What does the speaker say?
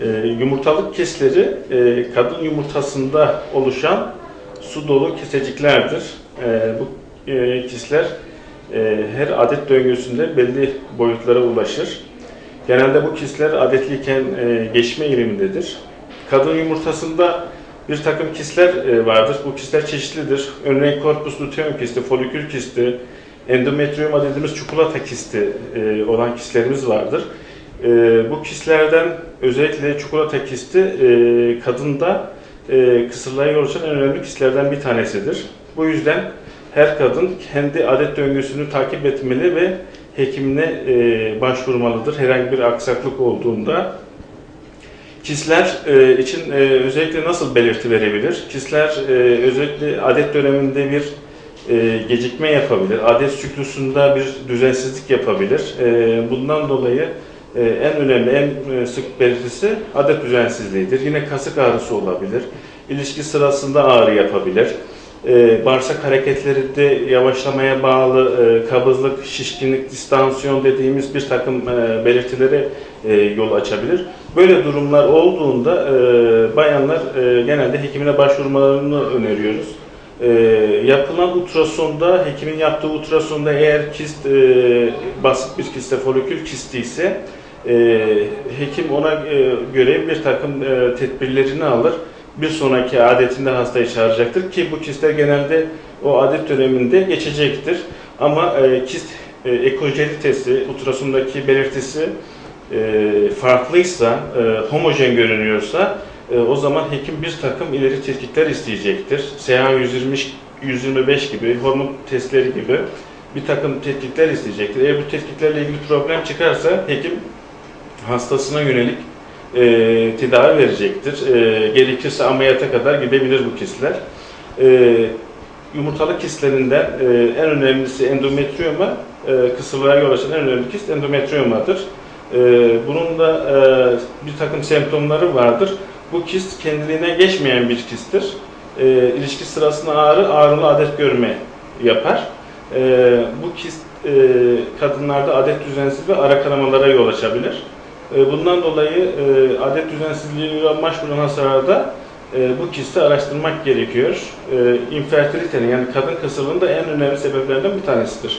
E, yumurtalık kistleri e, kadın yumurtasında oluşan su dolu keseciklerdir. E, bu e, kistler e, her adet döngüsünde belli boyutlara ulaşır. Genelde bu kistler adetliyken e, geçme eğilimindedir. Kadın yumurtasında bir takım kistler e, vardır. Bu kistler çeşitlidir. Örneğin korpus luteum kisti, folikül kisti, endometrioma dediğimiz çikolata kisti e, olan kistlerimiz vardır. E, bu kistlerden özellikle çikolata kisti e, kadında e, kısırlığa yol açan en önemli kistlerden bir tanesidir. Bu yüzden her kadın kendi adet döngüsünü takip etmeli ve hekimine e, başvurmalıdır herhangi bir aksaklık olduğunda. Kisler e, için e, özellikle nasıl belirti verebilir? Kisler e, özellikle adet döneminde bir e, gecikme yapabilir, adet siklusunda bir düzensizlik yapabilir. E, bundan dolayı e, en önemli, en e, sık belirtisi adet düzensizliğidir. Yine kasık ağrısı olabilir, ilişki sırasında ağrı yapabilir. E, bağırsak hareketlerinde yavaşlamaya bağlı e, kabızlık, şişkinlik, distansiyon dediğimiz bir takım e, belirtilere e, yol açabilir. Böyle durumlar olduğunda e, bayanlar genelde hekimine başvurmalarını öneriyoruz. E, yapılan ultrasonda, hekimin yaptığı ultrasonda eğer kist, e, basit bir kiste, folikül kisti ise e, hekim ona e, göre bir takım e, tedbirlerini alır. Bir sonraki adetinde hastayı çağıracaktır ki bu kistler genelde o adet döneminde geçecektir. Ama e, kist e, ekojelitesi, ultrasondaki belirtisi e, farklıysa, e, homojen görünüyorsa e, o zaman hekim bir takım ileri tetkikler isteyecektir. SH120, 125 gibi, hormon testleri gibi bir takım tetkikler isteyecektir. Eğer bu tetkiklerle ilgili problem çıkarsa hekim hastasına yönelik e, tedavi verecektir. E, gerekirse ameliyata kadar gidebilir bu kistler. E, yumurtalık kistlerinden e, en önemlisi endometrioma, e, kısırlığa yol açan en önemli kist endometriomadır. E, bunun da e, bir takım semptomları vardır. Bu kist kendiliğine geçmeyen bir kisttir. E, ilişki sırasında ağrı, ağrılı adet görme yapar. E, bu kist e, kadınlarda adet düzensizliği ve ara kanamalara yol açabilir. E, bundan dolayı e, adet düzensizliğine başvuran hastalarda e, bu kisti araştırmak gerekiyor. İnfertilitenin yani kadın kısırlığının da en önemli sebeplerinden bir tanesidir.